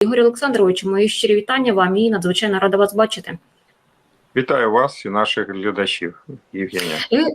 Ігорю Олександровичу, мої щирі вітання вам і надзвичайно рада вас бачити. Вітаю вас і наших глядачів, Євгенія. І,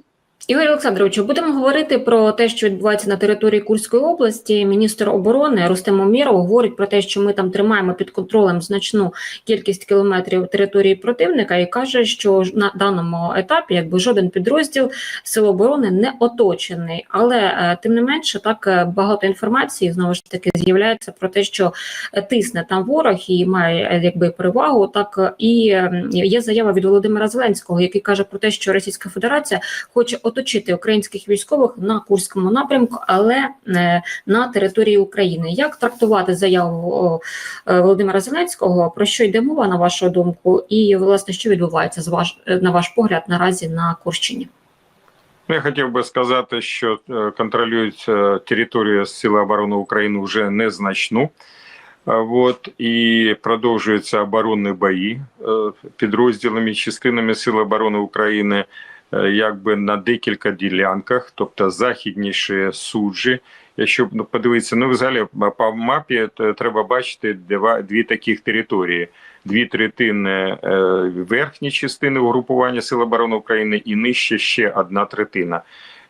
Ігорю Олександровичу, будемо говорити про те, що відбувається на території Курської області. Міністр оборони Рустем Умєров говорить про те, що ми там тримаємо під контролем значну кількість кілометрів території противника, і каже, що на даному етапі якби жоден підрозділ сил оборони не оточений. Але е, тим не менше, так е, багато інформації знову ж таки з'являється про те, що е, тисне там ворог і має якби перевагу. Так і є заява від Володимира Зеленського, який каже про те, що Російська Федерація хоче оточити українських військових на Курському напрямку, але е, на території України. Як трактувати заяву е, Володимира Зеленського? Про що йде мова на вашу думку? І власне що відбувається з ваш е, на ваш погляд наразі на Курщині? Ну, Я хотів би сказати, що е, контролюють територію Сили оборони України вже незначну. От, і продовжуються оборонні бої підрозділами, частинами Сил оборони України якби на декілька ділянках, тобто західніше суджі. Якщо ну, подивитися, ну взагалі по мапі то треба бачити два, дві таких території: дві третини е, верхні частини угрупування Сил оборони України і нижче ще одна третина.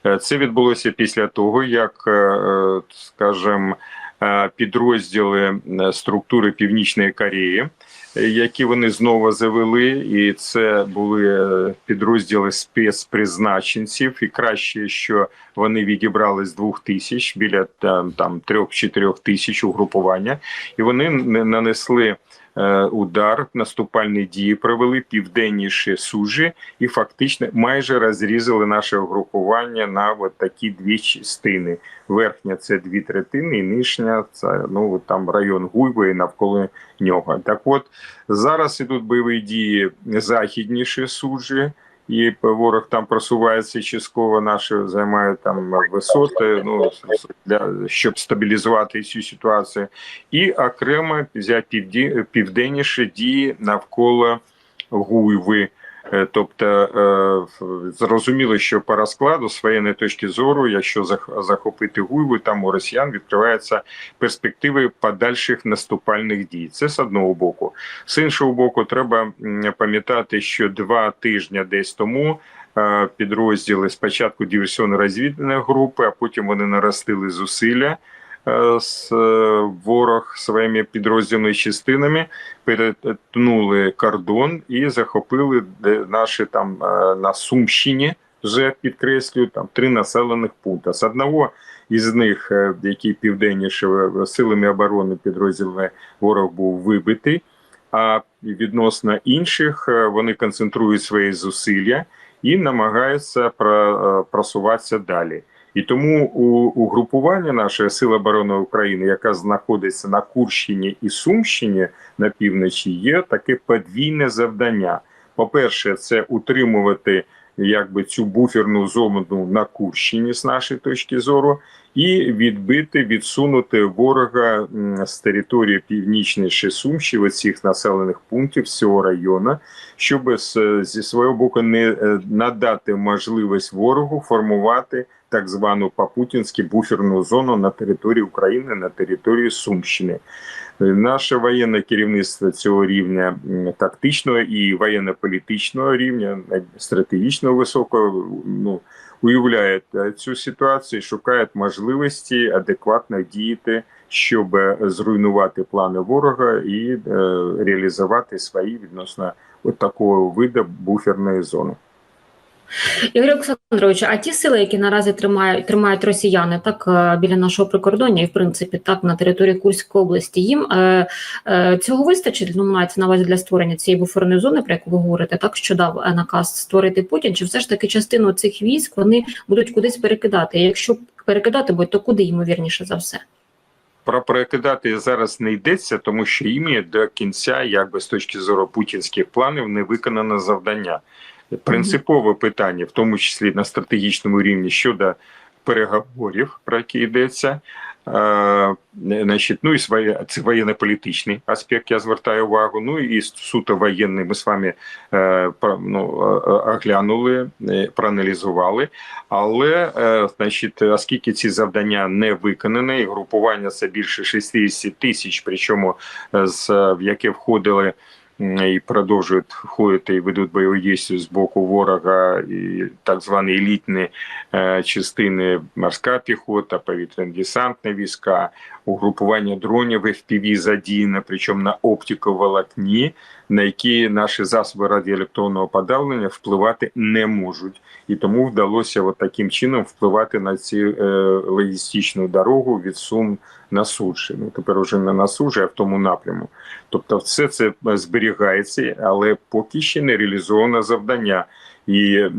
Е, Це відбулося після того, як, е, е, скажімо, е, підрозділи е, структури Північної Кореї, е, які вони знову завели, і це були е, підрозділи спецпризначенців, і краще, що вони відібрали з двох тисяч біля там, трьох-чотирьох тисяч угрупування, і вони нанесли е, удар, наступальні дії провели південніше сужі і фактично майже розрізали наше угрупування на от такі дві частини. Верхня це дві третини, і нижня це ну там район Гуйби і навколо нього. Так от зараз ідуть бойові дії західніше суджі. І ворог там просувається частково наші займають там висоти, ну для щоб стабілізувати цю ситуацію, і окремо взяти південніше дії навколо Гуйви. Е, Тобто е, зрозуміло, що по розкладу з воєнної точки зору, якщо зах- захопити Гуйву, там у росіян відкриваються перспективи подальших наступальних дій. Це з одного боку. З іншого боку, треба пам'ятати, що два тижні десь тому е, підрозділи спочатку диверсійно-розвідувальної групи, а потім вони наростили зусилля. Е, е, ворог своїми підроздільними частинами перетнули кордон і захопили наші там е, на Сумщині. Вже підкреслюю там три населених пункти. З одного із них, який південніше силами оборони підрозділами ворог був вибитий. А відносно інших вони концентрують свої зусилля і намагаються просуватися далі. І тому у угрупування нашої Сили оборони України, яка знаходиться на Курщині і Сумщині на півночі, є таке подвійне завдання. По-перше, це утримувати якби цю буферну зону на Курщині з нашої точки зору, і відбити, відсунути ворога з території північніше Сумщі, оцих населених пунктів цього району, щоб з- зі свого боку не е, надати можливість ворогу формувати так звану по-путінськи буферну зону на території України, на території Сумщини. Наше воєнне керівництво цього рівня тактичного і воєнно-політичного рівня, стратегічного високого, ну уявляють е, цю ситуацію, і шукають можливості адекватно діяти, щоб е, зруйнувати плани ворога і е, реалізувати свої відносно от такого виду буферної зони. Ігор Олександрович, а ті сили, які наразі тримають тримають росіяни, так е, біля нашого прикордоння, і в принципі так на території Курської області, їм е, е, цього вистачить. Ну мається на увазі для створення цієї буферної зони, про яку ви говорите, так що дав е, наказ створити Путін, чи все ж таки частину цих військ вони будуть кудись перекидати? Якщо перекидати будуть, то куди ймовірніше за все? Про перекидати зараз не йдеться, тому що ім'я до кінця, якби з точки зору путінських планів, не виконано завдання. Принципове питання, в тому числі на стратегічному рівні щодо переговорів, про які йдеться. Е, Значить, ну і своє це воєнно-політичний аспект, я звертаю увагу. Ну і суто воєнний ми з вами е, ну, е, оглянули, е, проаналізували. Але, е, значить, оскільки ці завдання не виконані, і групування це більше 60 тисяч, причому з в яке входили і продовжують входити і ведуть бойові дії з боку ворога, і так звані елітні е, частини морська піхота, повітряно-десантні війська, угрупування дронів FPV задіяно, причому на оптиковолокні, на які наші засоби радіоелектронного подавлення впливати не можуть. І тому вдалося от таким чином впливати на цю е, логістичну дорогу від Сум на Сучі. Ну тепер уже не на Сужі, а в тому напряму. Тобто, все це зберігається, але поки ще не реалізовано завдання. І е,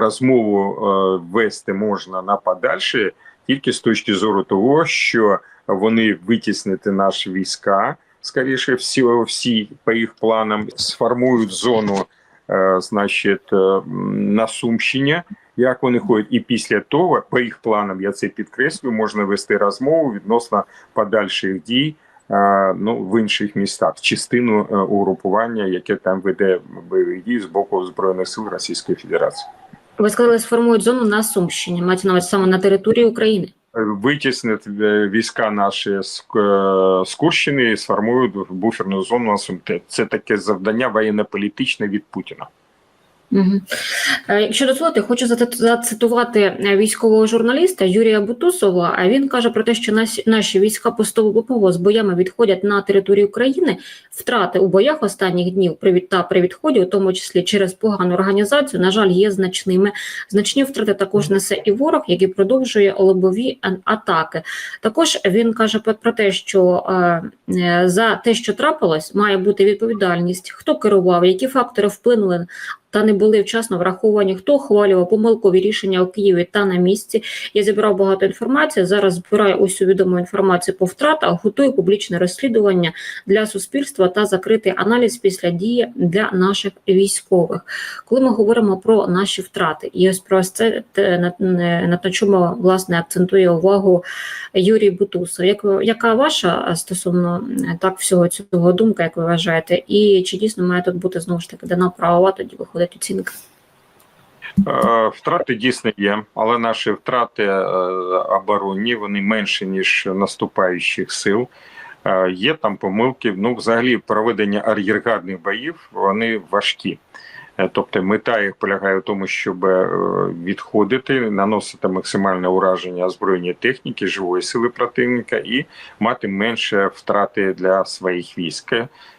розмову е, вести можна на подальше тільки з точки зору того, що вони витіснити наші війська, скоріше всі, всі по їх планам сформують зону, е, значить, е, м, на Сумщині. Як вони ходять, і після того, по їх планам, я це підкреслюю, можна вести розмову відносно подальших дій е, ну, в інших містах, частину е, угрупування, яке там веде бойових дій з боку збройних сил Російської Федерації. Ви сказали, сформують зону на Сумщині, мається на саме на території України. Витіснять е, війська наші е, з Курщини і сформують буферну зону на Сумте. Це таке завдання воєнно-політичне від Путіна. Угу. Якщо дозволите, хочу зацит- зацитувати е, військового журналіста Юрія Бутусова. А він каже про те, що наші, війська постового ППО з боями відходять на територію України. Втрати у боях останніх днів привід та при відході, у тому числі через погану організацію, на жаль, є значними. Значні втрати також несе і ворог, який продовжує лобові атаки. Також він каже про- те, що е, е, за те, що трапилось, має бути відповідальність, хто керував, які фактори вплинули та не були вчасно враховані, хто ухвалював помилкові рішення у Києві та на місці. Я зібрав багато інформації. Зараз збираю усю відому інформацію по втратах, готую публічне розслідування для суспільства та закритий аналіз після дії для наших військових. Коли ми говоримо про наші втрати, і ось про це на, на, на чому власне акцентує увагу Юрій Бутусов. Як яка ваша стосовно так всього цього думка, як ви вважаєте, і чи дійсно має тут бути знову ж таки дана правова тоді виходить оцінка? Е, Втрати дійсно є, але наші втрати е, оборонні вони менші ніж наступаючих сил. Е, Є там помилки. Ну, взагалі, проведення ар'єргардних боїв вони важкі. Е, Тобто мета їх полягає в тому, щоб е, відходити, наносити максимальне ураження озброєння техніки, живої сили противника і мати менше втрати для своїх військ.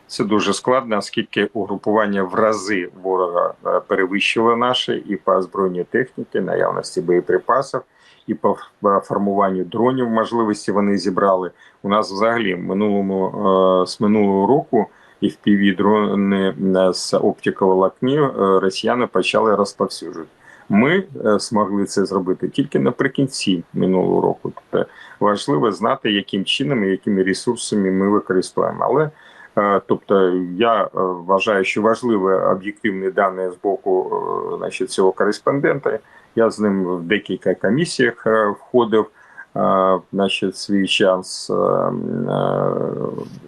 Це дуже складно, оскільки угрупування в рази ворога е, перевищило наше і по озброєнню техніки, наявності боєприпасів, і по формуванню дронів можливості вони зібрали. У нас взагалі минулому з минулого року піві дрони е, з оптиковолокні е, росіяни почали розповсюджувати. Ми е, змогли це зробити тільки наприкінці минулого року. Тобто важливо знати, яким чином і якими ресурсами ми використовуємо. Але Тобто я вважаю, що важливе об'єктивні дані з боку значить, цього кореспондента. Я з ним в декілька комісіях входив значить, свій час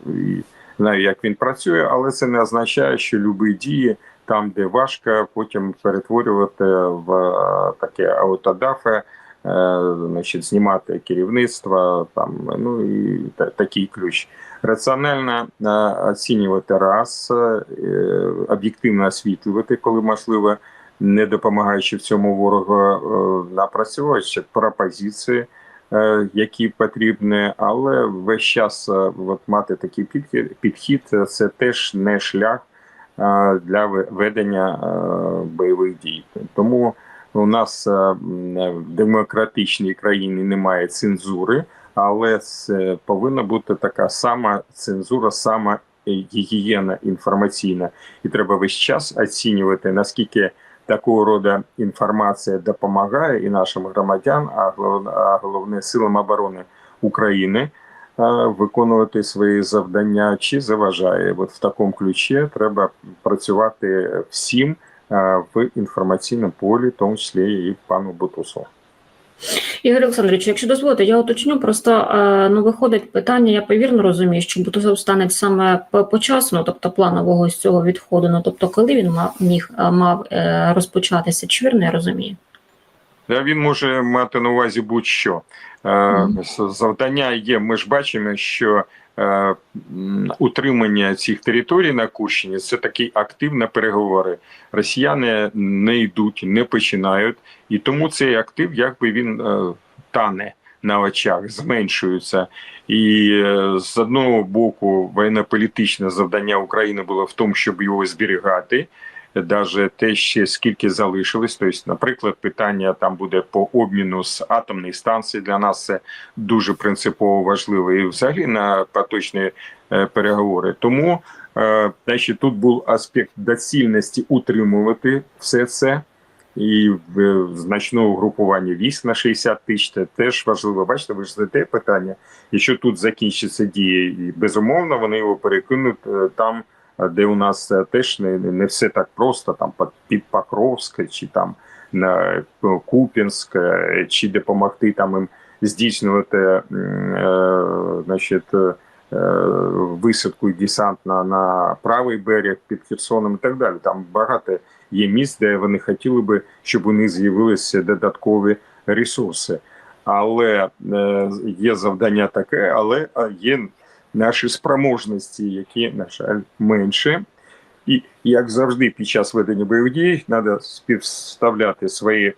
і знаю, як він працює, але це не означає, що любі дії там, де важко, потім перетворювати в е, таке аутодафе, е, значить, знімати керівництво, там, ну і та- такий ключ. Раціонально е, оцінювати раз, об'єктивно освітлювати, коли можливо, не допомагаючи в цьому ворогу, напрацьовувати пропозиції, які потрібні, але весь час е, от, мати такий підхід, е, це теж не шлях е, для ве- ведення е, бойових дій. Тому у нас е, в демократичній країні немає цензури але це повинна бути така сама цензура, сама гігієна інформаційна, і треба весь час оцінювати наскільки такого роду інформація допомагає і нашим громадян, а головне, силам оборони України е, виконувати свої завдання чи заважає. От в такому ключі треба працювати всім е, в інформаційному полі, в тому числі і пану Бутусову. Ігор Олександрович, якщо дозволите, я уточню, просто е, ну виходить питання, я повірно розумію, що Бутусов стане саме по, по ну, тобто планового з цього відходу, ну тобто коли він мав міг е, мав е, розпочатися, чи вірно я розумію? Да, він може мати на увазі будь-що. Е, Завдання є. Ми ж бачимо, що е, утримання цих територій на Курщині це такі активні переговори. Росіяни не йдуть, не починають, і тому цей актив, якби він е, тане на очах, зменшується. І з одного боку, воєнно-політичне завдання України було в тому, щоб його зберігати даже те, ще скільки залишилось. Тобто, наприклад, питання там буде по обміну з атомної станції для нас це дуже принципово важливо. І взагалі на поточні е, переговори. Тому е, значить, тут був аспект доцільності утримувати все це. І в значного групування військ на 60 тисяч це теж важливо. Бачите, ви ж задаєте питання. Якщо тут закінчиться дія, і безумовно вони його перекинуть е, там, е, де у нас е, теж не, не все так просто, там під- Покровське, чи там на е, е, чи допомогти там їм здійснювати значить, висадку і десант на, на правий берег під Херсоном і так далі. Там багато є місць, де вони хотіли би, щоб у них з'явилися додаткові ресурси. Але е, є завдання таке, але є наші спроможності, які, на жаль, менше. І як завжди, під час ведення бойових дій треба співставляти свої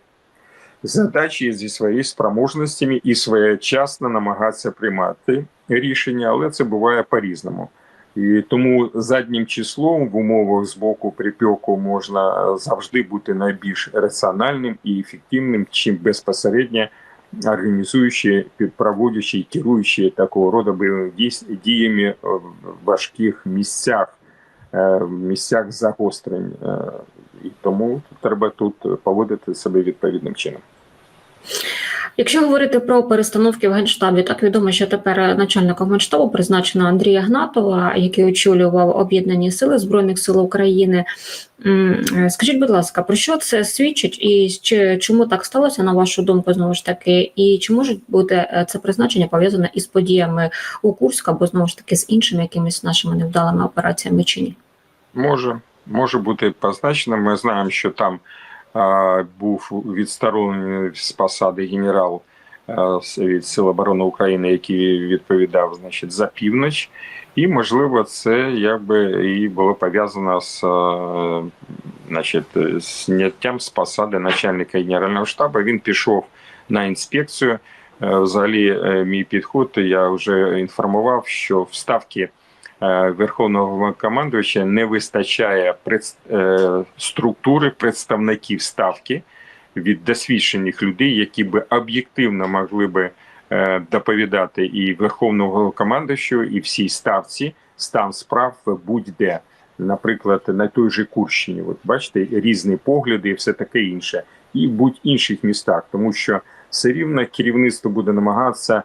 задачі зі своїми спроможностями і своєчасно намагатися приймати рішення, але це буває по-різному. І тому заднім числом в умовах з боку припеку можна завжди бути найбільш раціональним і ефективним, чим безпосередньо організуючи, проводячи і керуючи такого роду бойовими дій- діями в важких місцях, е, в місцях загострень. Е, І тому треба тут поводити себе відповідним чином. Якщо говорити про перестановки в генштабі, так відомо, що тепер начальником генштабу призначено Андрія Гнатова, який очолював об'єднані сили збройних сил України. Е, Скажіть, будь ласка, про що це свідчить, і чи чому так сталося на вашу думку, знову ж таки, і чи може бути е, це призначення пов'язане із подіями у Курську або знову ж таки з іншими якимись нашими невдалими операціями чи ні? Може, може бути позначено. Ми знаємо, що там був відсторонений з посади генерал від Сил оборони України, який відповідав значить, за північ. І, можливо, це якби і було пов'язано з значить, зняттям з посади начальника генерального штабу. Він пішов на інспекцію. Е, Взагалі, е, мій підход, я вже інформував, що в ставки е, Верховного командувача не вистачає е, структури представників ставки від досвідчених людей, які би об'єктивно могли би е, доповідати і Верховного командувачу, і всій ставці стан справ будь-де. Наприклад, на той же Курщині, от бачите, різні погляди і все таке інше, і будь-інших містах, тому що все рівно керівництво буде намагатися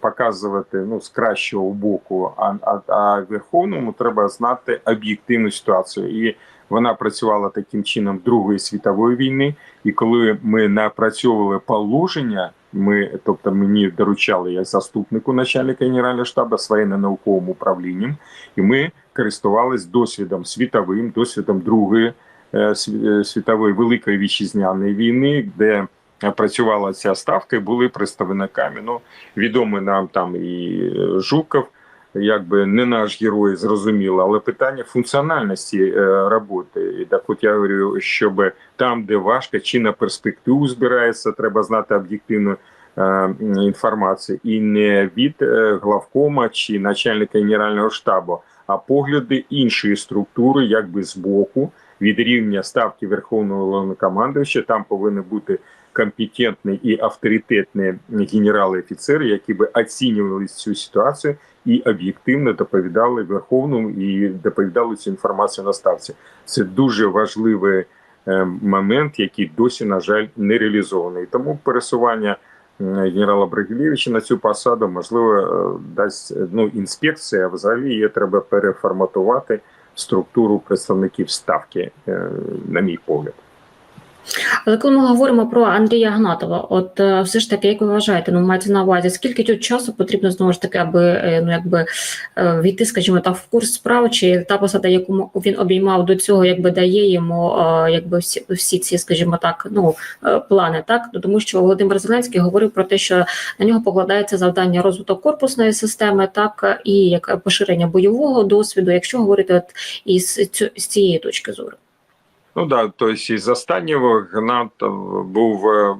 показувати ну з кращого боку. А, а, а верховному треба знати об'єктивну ситуацію. І вона працювала таким чином Другої світової війни. І коли ми напрацьовували положення, ми, тобто мені доручали як заступнику начальника генерального штабу з воєнно-науковим управлінням, і ми користувались досвідом світовим, досвідом Другої е, е, світової великої вітчизняної війни, де працювала ця ставка, і були представниками. Ну, відомий нам там і е, Жуков, якби не наш герой, зрозуміло, але питання функціональності е, роботи. І так от я говорю, щоб там, де важко, чи на перспективу збирається, треба знати об'єктивну е, інформацію. І не від главкома чи начальника генерального штабу, а погляди іншої структури, якби збоку, від рівня ставки Верховного Головнокомандуюча, там повинні бути компетентні і авторитетні генерали-офіцери, які би оцінювали цю ситуацію і об'єктивно доповідали Верховному і доповідали цю інформацію на ставці. Це дуже важливий е, момент, який досі, на жаль, не реалізований. Тому пересування е, генерала Брагілєвича на цю посаду можливо е, дасть ну інспекція. Взагалі її треба переформатувати структуру представників ставки, на мій погляд. Але коли ми говоримо про Андрія Гнатова, от е, все ж таки, як ви вважаєте, ну мається на увазі, скільки тут часу потрібно знову ж таки, аби е, ну якби е, війти, скажімо так, в курс справ, чи та посада, яку він обіймав до цього, якби дає йому якби всі, всі ці, скажімо так, ну плани, так Ну, тому що Володимир Зеленський говорив про те, що на нього покладається завдання розвиток корпусної системи, так і як поширення бойового досвіду, якщо говорити от із цю- з цієї точки зору. Ну да, тобто із останнього Гнат був е,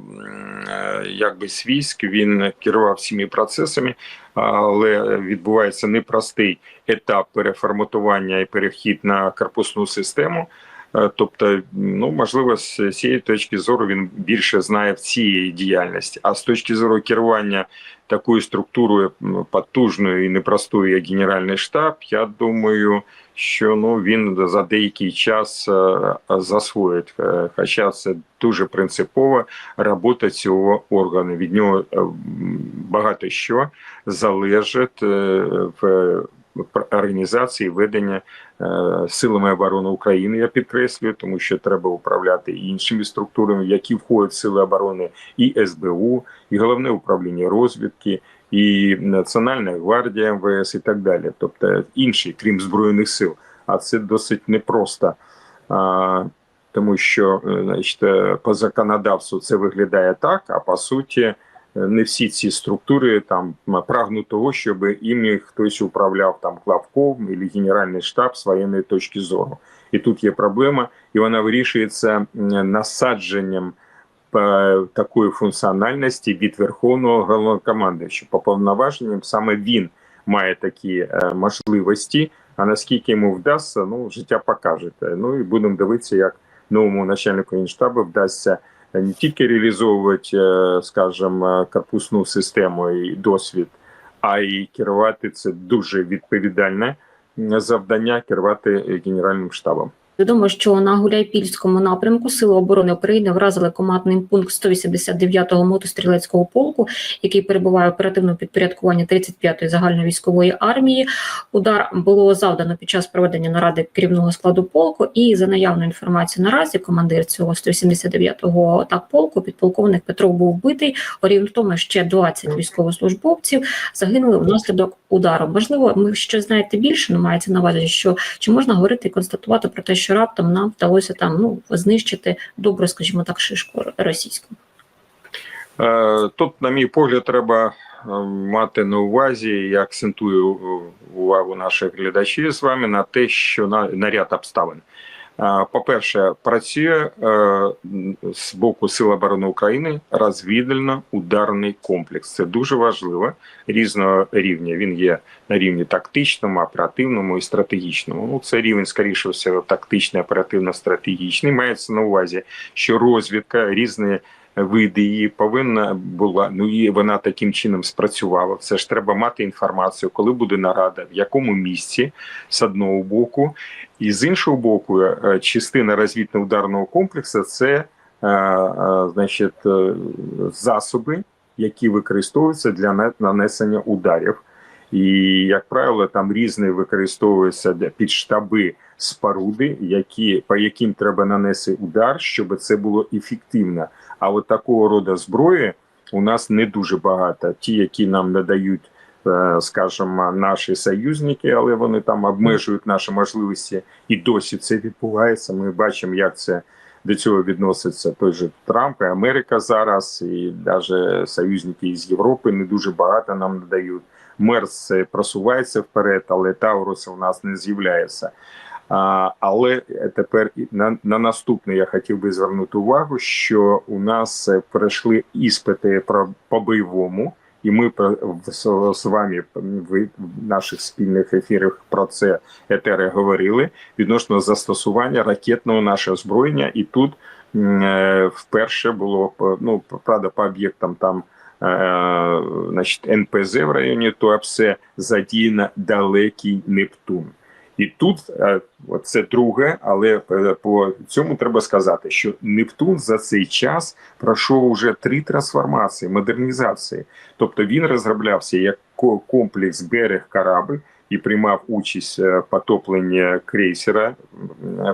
якби з військ, він керував всіми процесами, але відбувається непростий етап переформатування і перехід на корпусну систему. Е, Тобто, ну можливо, з цієї точки зору він більше знає в цій діяльності. А з точки зору керування такою структурою м, потужною і непростою, як Генеральний штаб, я думаю, що ну він за деякий час е, засвоїть. Е, Хоча це дуже принципова робота цього органу. Від нього багато що залежить в організації ведення е, силами оборони України. Я підкреслюю, тому що треба управляти і іншими структурами, які входять сили оборони, і СБУ, і головне управління розвідки. І Національна гвардія МВС і так далі, тобто інші, крім збройних сил, а це досить непросто, тому що е, значить, е, по законодавству це виглядає так, а по суті, не всі ці структури там прагнуть того, щоб іми хтось управляв там главком або генеральний штаб з воєнної точки зору. І тут є проблема, і вона вирішується насадженням е, такої функціональності від верховного головнокомандуючого. По повноваженням саме він має такі е, можливості. А наскільки йому вдасться, ну життя покаже. Ну і будемо дивитися, як новому начальнику генштабу вдасться не тільки реалізовувати, е, скажімо, корпусну систему і досвід, а й керувати це дуже відповідальне завдання керувати генеральним штабом. Відомо, що на Гуляйпільському напрямку Сили оборони України вразили командний пункт 189-го мотострілецького полку, який перебуває в оперативному підпорядкуванні 35-ї загальновійськової армії. Удар було завдано під час проведення наради керівного складу полку. І за наявною інформацією наразі командир цього 179-го так полку, підполковник Петров був вбитий. Орієнтовно ще 20 військовослужбовців загинули внаслідок удару. Можливо, ми ще знаєте більше, але мається на увазі, що чи можна говорити і констатувати про те, що раптом нам вдалося там ну знищити добре, скажімо так, шишку російську. Е, Тут, на мій погляд, треба е, мати на увазі, я акцентую е, увагу наших глядачів з вами на те, що на, на ряд обставин. По-перше, працює е, з боку Сил оборони України розвідувально-ударний комплекс. Це дуже важливо різного рівня. Він є на рівні тактичному, оперативному і стратегічному. Ну, це рівень, скоріше все, тактичний, оперативно-стратегічний. Мається на увазі, що розвідка різні види її повинна була. Ну і вона таким чином спрацювала. Це ж треба мати інформацію, коли буде нарада, в якому місці з одного боку, і з іншого боку, е, частина розвідно-ударного комплексу це е, е, значить засоби, які використовуються для нанесення ударів. І, як правило, там різні використовуються під штаби споруди, які, по яким треба нанести удар, щоб це було ефективно. А от такого роду зброї у нас не дуже багато. Ті, які нам надають, е, скажімо, наші союзники, але вони там обмежують наші можливості, і досі це відбувається. Ми бачимо, як це до цього відноситься той же Трамп і Америка зараз, і навіть союзники із Європи не дуже багато нам надають. Мерс е, просувається вперед, але Таурус у нас не з'являється. А, але тепер на, на наступне я хотів би звернути увагу, що у нас е, пройшли іспити про по бойовому, і ми з, вами в наших спільних ефірах про це етери говорили відносно застосування ракетного нашого озброєння. І тут е, вперше було ну правда по об'єктам там. е, Значить, НПЗ в районі Туапсе задіяно далекий Нептун. І тут е, це друге, але е, по цьому треба сказати, що Нептун за цей час пройшов уже три трансформації, модернізації. Тобто він розроблявся як комплекс берег корабль, і приймав участь е, в потопленні крейсера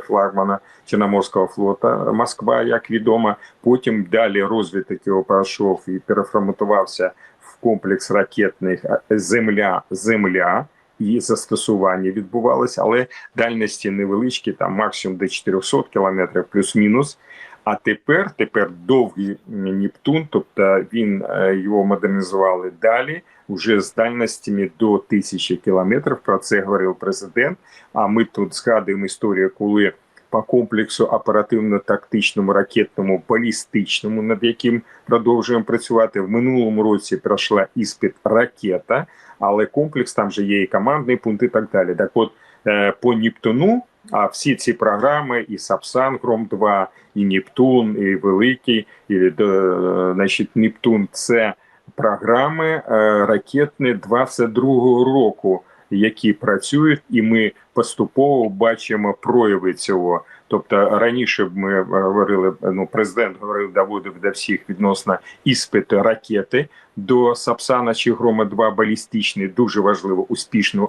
флагмана Чорноморського флота Москва, як відомо. Потім далі розвиток його пройшов і переформатувався в комплекс ракетних Земля Земля. І застосування відбувалося, але дальності невеличкі, там максимум до 400 кілометрів, плюс-мінус. А тепер, тепер довгий Нептун, тобто він е, його модернізували далі, вже з дальностями до 1000 кілометрів. Про це говорив президент. А ми тут згадуємо історію, коли по комплексу оперативно-тактичному, ракетному, балістичному, над яким продовжуємо працювати в минулому році. Пройшла іспит ракета, але комплекс там же є і командний пункт, і так далі. Так, от е, по Нептуну. А всі ці програми, і Сапсан Гром 2 і Нептун, і Великий, і е, значить, Нептун це програми е, ракетні 22-го року, які працюють, і ми поступово бачимо прояви цього. Тобто раніше ми говорили, ну президент говорив, доводив до всіх відносно іспиту ракети до Сапсана чи Грома 2 балістичний, дуже важливо, успішно.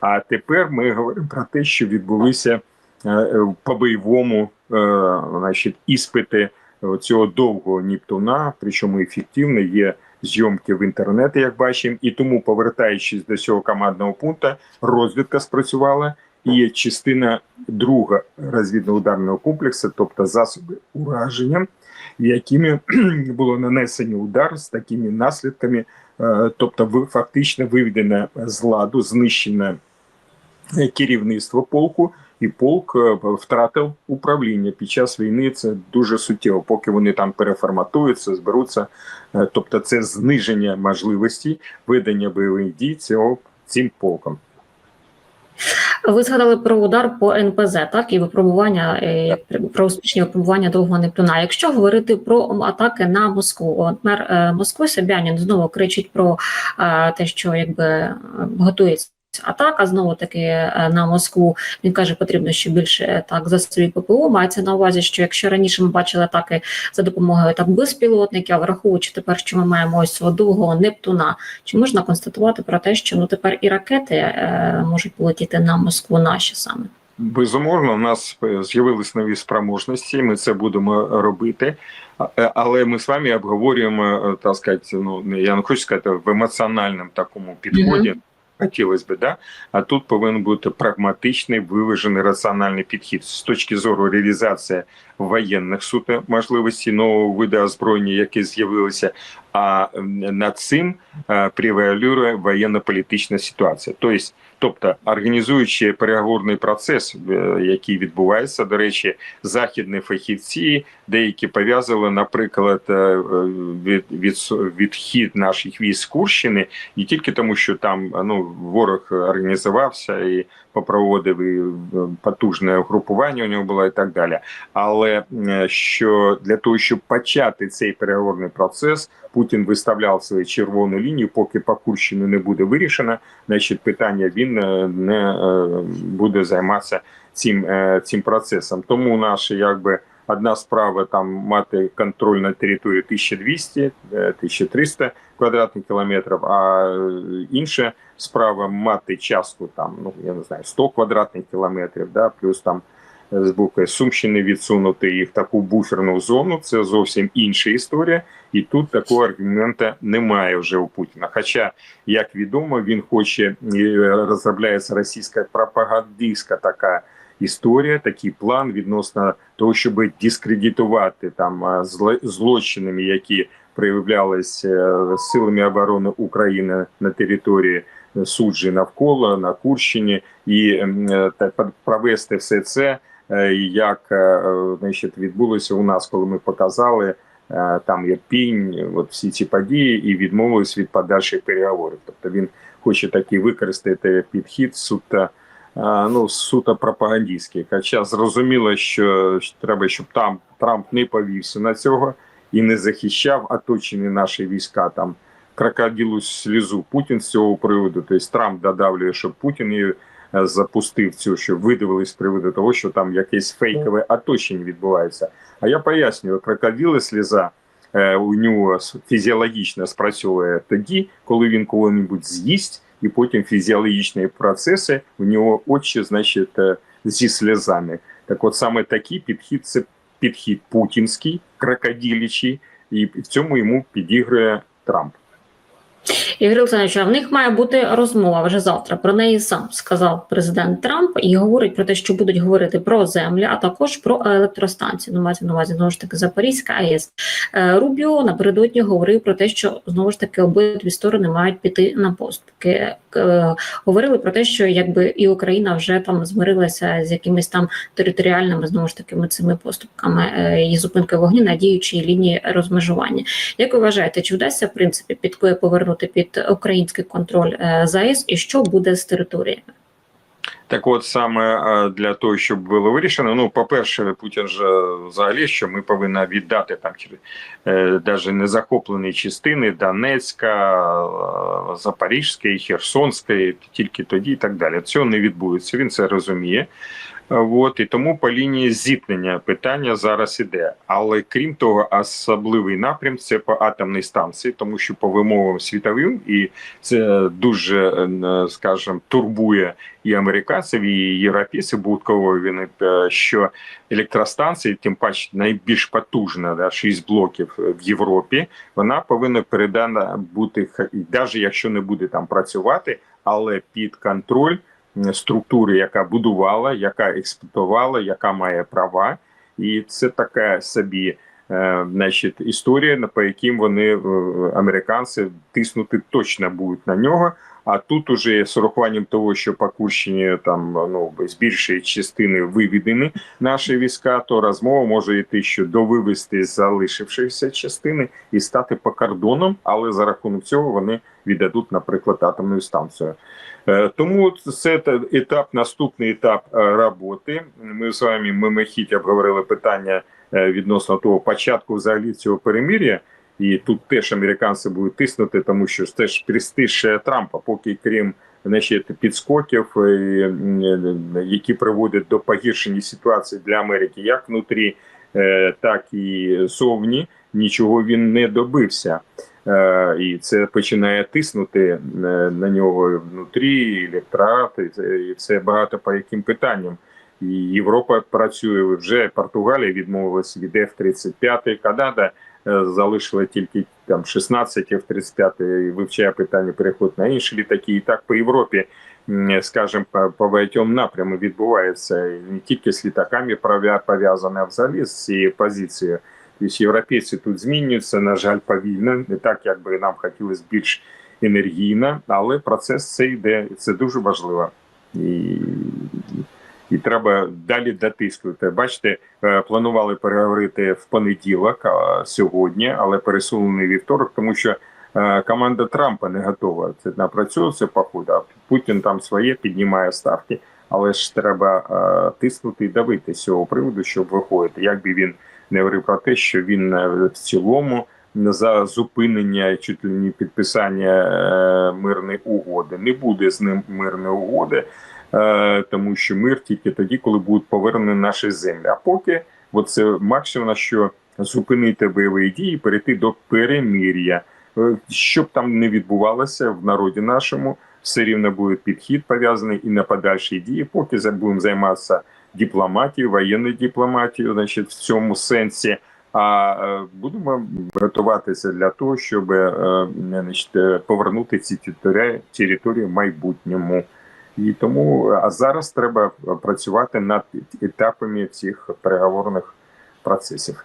А тепер ми говоримо про те, що відбулися е, по бойовому е, значить, іспити цього довгого Нептуна, причому ефективно є зйомки в інтернеті, як бачимо, і тому, повертаючись до цього командного пункту, розвідка спрацювала. І частина друга розвідно-ударного комплексу, тобто засоби ураження, якими було нанесено удар з такими наслідками, е, тобто фактично виведено з ладу, знищено е, керівництво полку, і полк е, втратив управління під час війни. Це дуже суттєво, поки вони там переформатуються, зберуться. Тобто, це зниження можливості ведення бойових дій цього цим полком. Ви згадали про удар по НПЗ, так і випробування е, про успішні випробування довго Нептуна. Якщо говорити про атаки на Москву, от мер е, Москви Собянін знову кричить про е, те, що якби готується. Атака знову таки е, на Москву. Він каже, потрібно ще більше е, так засобів ППО. Мається на увазі, що якщо раніше ми бачили атаки за допомогою так безпілотників, враховуючи тепер, що ми маємо ось цього довгого Нептуна, чи можна констатувати про те, що ну тепер і ракети е, можуть полетіти на Москву наші саме? Безумовно, у нас е, з'явились нові спроможності. Ми це будемо робити. Але ми з вами обговорюємо, так сказати, ну я не хочу сказати в емоціональному такому підході. Хотілося б, да? А тут повинен бути прагматичний, виважений раціональний підхід з точки зору реалізації воєнних суто можливостей нового виду озброєння, які з'явилися. А над цим е, превалює воєнно-політична ситуація. Тобто, тобто організуючи переговорний процес, е, який відбувається, до речі, західні фахівці деякі пов'язали, наприклад, е, від, від, відхід наших військ Курщини, не тільки тому, що там ну ворог організувався і попроводив і е, потужне угрупування у нього було і так далі. Але е, що для того, щоб почати цей переговорний процес, Путін виставляв свою червону лінію, поки Покурщину не буде вирішено, значить питання він е, не буде займатися цим, цим процесом. Тому наші якби. Одна справа там мати контроль на території 1200, е, 1300 квадратних кілометрів, а е, інша справа мати частку там, ну я не знаю, 100 квадратних кілометрів, да, плюс там е, з боку Сумщини відсунути їх в таку буферну зону. Це зовсім інша історія, і тут такого аргумента немає вже у Путіна. Хоча, як відомо, він хоче розробляється російська пропагандистська така історія, такий план відносно того, щоб дискредитувати там злочинами, які проявлялись е, силами оборони України на території е, суджі навколо на Курщині, і е, провести все це, е, як е, е, значить, відбулося у нас, коли ми показали. е, Там Ірпінь, от всі ці події, і відмовились від подальших переговорів. Тобто він хоче такий використати підхід суто ну, суто пропагандистський. Хоча зрозуміло, що треба, щоб там Трамп не повівся на цього і не захищав оточені наші війська там крокодилу слізу Путін з цього приводу. Тобто Трамп додавлює, щоб Путін її е, запустив цю, щоб видивились приводу того, що там якесь фейкове оточення відбувається. А я пояснюю, крокодили сліза. е, У нього фізіологічно спрацьовує тоді, коли він кого-небудь з'їсть, і потім фізіологічні процеси у нього очі, значить, зі сльозами. Так, от саме такий підхід це підхід путінський, крокодилічий, і в цьому йому підігрує Трамп. Ігор Олександрович, а в них має бути розмова вже завтра. Про неї сам сказав президент Трамп і говорить про те, що будуть говорити про землю, а також про електростанції. Ну, мається на увазі знову ж таки Запорізька АЕС. Е, Рубіо напередодні говорив про те, що знову ж таки обидві сторони мають піти на поступки. Е, Говорили про те, що якби і Україна вже там змирилася з якимись там територіальними знову ж таки цими поступками е, і зупинкою вогню на діючій лінії розмежування. Як ви вважаєте, чи вдасться в принципі під повернути під український контроль е, ЗАЕС і що буде з територіями? Так, от саме е, для того, щоб було вирішено. Ну, по-перше, Путін же взагалі, що ми повинні віддати там е, навіть незахоплені частини Донецька, е, Запорізької, Херсонської, тільки тоді і так далі. Цього не відбудеться. Він це розуміє. Е, От і тому по лінії зіткнення питання зараз іде. Але крім того, особливий напрям це по атомній станції, тому що по вимовам світовим, і це дуже е, скажімо, турбує і американців, і європейців будково е, що електростанції, тим паче найбільш потужна, да, 6 блоків в Європі, вона повинна передана бути навіть якщо не буде там працювати, але під контроль структури, яка будувала, яка експлуатувала, яка має права, і це така собі. е, Значить, історія, по яким вони е, американці тиснути точно будуть на нього. А тут уже з урахуванням того, що по Курщині там ну з більшої частини виведені наші війська, то розмова може йти що довивести залишившися частини і стати по кордонам, але за рахунок цього вони віддадуть, наприклад, атомну станцію. Е, Тому це етап, наступний етап е, роботи. Ми з вами мимохідь обговорили питання е, відносно того початку взагалі цього перемир'я. І тут теж американці будуть тиснути, тому що ж теж престиж Трампа, поки крім значить, підскоків, які приводять до погіршення ситуації для Америки, як внутрі, так і зовні, нічого він не добився. Е, І це починає тиснути е, на нього внутрі, електорат, і це- багато по яким питанням. І Європа працює вже Португалія відмовилась від F-35, Канада е, залишила тільки там 16 F-35 і вивчає питання переход на інші літаки. І так по Європі, скажімо, по, багатьом напряму відбувається не тільки з літаками пов'язане, а взагалі з цією позицією. Тобто європейці тут змінюються, на жаль, повільно, не так, як би нам хотілося більш енергійно, але процес це йде, і це дуже важливо. І, і треба далі дотискувати. Бачите, е, планували переговорити в понеділок сьогодні, але пересунений вівторок, тому що е, команда Трампа не готова. Це напрацьовується походу, а Путін там своє піднімає ставки, але ж треба е, тиснути і давити з цього приводу, щоб виходити. Як би він не говорив про те, що він е, в цілому за зупинення чуть ли не підписання е, мирної угоди. Не буде з ним мирної угоди, е, тому що мир тільки тоді, коли будуть повернені наші землі. А поки це максимум на що зупинити бойові дії, перейти до перемир'я. Е, Що б там не відбувалося в народі нашому, все рівно буде підхід пов'язаний і на подальші дії, поки будемо займатися дипломатією, воєнну дипломатію, значить, в цьому сенсі. А е, будемо готуватися для того, щоб е, значить, е, повернути ці території, території в майбутньому. І тому а зараз треба працювати над етапами цих переговорних процесів.